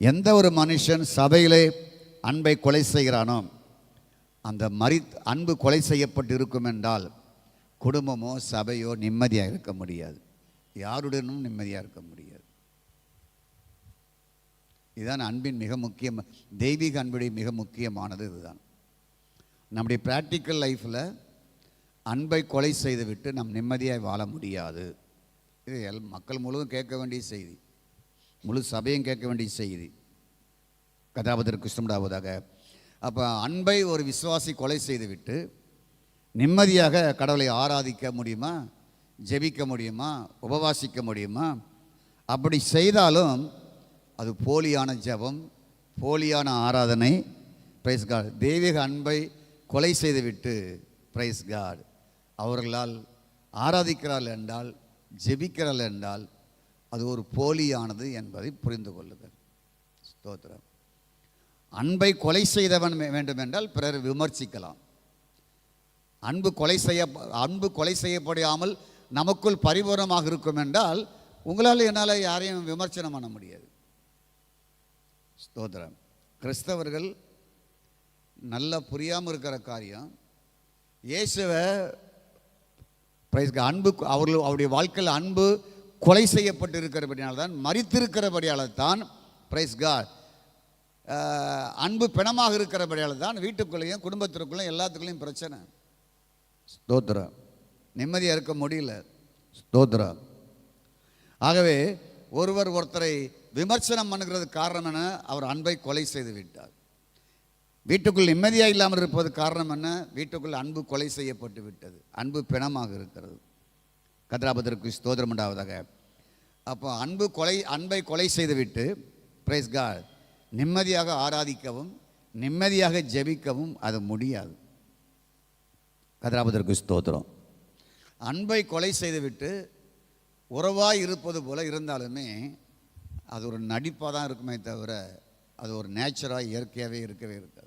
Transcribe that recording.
எந்த ஒரு மனுஷன் சபையிலே அன்பை கொலை செய்கிறானோ அந்த மறி அன்பு கொலை செய்யப்பட்டு இருக்கும் என்றால் குடும்பமோ சபையோ நிம்மதியாக இருக்க முடியாது. யாருடனும் நிம்மதியாக இருக்க முடியாது. இதுதான் அன்பின் மிக முக்கியம் தெய்வீக அன்புடைய மிக முக்கியமானது இதுதான். நம்முடைய ப்ராக்டிக்கல் லைஃப்பில் அன்பை கொலை செய்துவிட்டு நாம் நிம்மதியாக வாழ முடியாது. இது எல் மக்கள் முழுவதும் கேட்க வேண்டிய செய்தி. முழு சபையும் கேட்க வேண்டிய செய்தி. கதாபதர் கிருஷ்ணமுடாவதாக அப்போ அன்பை ஒரு விசுவாசி கொலை செய்துவிட்டு நிம்மதியாக கடவுளை ஆராதிக்க முடியுமா? ஜெபிக்க முடியுமா? உபவாசிக்க முடியுமா? அப்படி செய்தாலும் அது போலியான ஜெபம் போலியான ஆராதனை பிரைஸ் காட் தெய்வீக அன்பை கொலை செய்துவிட்டு பிரைஸ் காட் அவர்களால் ஆராதிக்கிறார்கள் என்றால் ஜெபிக்கிறார்கள் என்றால் அது ஒரு போலியானது என்பதை புரிந்து கொள்ளுங்கள். ஸ்தோத்திரம். அன்பை கொலை செய்தவன் வேண்டுமென்றால் வேண்டும் என்றால் பிறர் விமர்சிக்கலாம். அன்பு கொலை செய்ய அன்பு கொலை செய்யப்படாமல் நமக்குள் பரிபூர்ணமாக இருக்கும் என்றால் உங்களால் என்னால் யாரையும் விமர்சனம் பண்ண முடியாது. ஸ்தோத்திரம். கிறிஸ்தவர்கள் நல்லா புரியாமல் இருக்கிற காரியம் இயேசுவை அன்பு அவர்கள் அவருடைய வாழ்க்கையில் அன்பு கொலை செய்யப்பட்டு இருக்கிறபடியால் தான் மறித்திருக்கிறபடியால் தான் பிரைஸ் காட் அன்பு பிணமாக இருக்கிறபடியால் தான் வீட்டுக்குள்ளேயும் குடும்பத்திற்குள்ளேயும் எல்லாத்துக்குள்ளேயும் பிரச்சனை. ஸ்தோத்திரம் நிம்மதியாக இருக்க முடியல. ஸ்தோத்திரம் ஆகவே ஒருவர் ஒருத்தரை விமர்சனம் பண்ணுகிறது காரணம் என அவர் அன்பை கொலை செய்து விட்டார். வீட்டுக்குள் நிம்மதியாக இல்லாமல் இருப்பது காரணம் என்ன? வீட்டுக்குள் அன்பு கொலை செய்யப்பட்டு விட்டது. அன்பு பிணமாக இருக்கிறது. கதிராபதற்கு ஸ்தோத்திரம் உண்டாவதாக. அப்போ அன்பு கொலை அன்பை கொலை செய்துவிட்டு பிரைஸ் காட் நிம்மதியாக ஆராதிக்கவும் நிம்மதியாக ஜெபிக்கவும் அது முடியாது. கதிராபதற்கு ஸ்தோத்திரம். அன்பை கொலை செய்துவிட்டு உறவாக இருப்பது போல இருந்தாலுமே அது ஒரு நடிப்பாக தான் இருக்குமே தவிர அது ஒரு நேச்சராக இயற்கையாகவே இருக்கவே இருக்காது.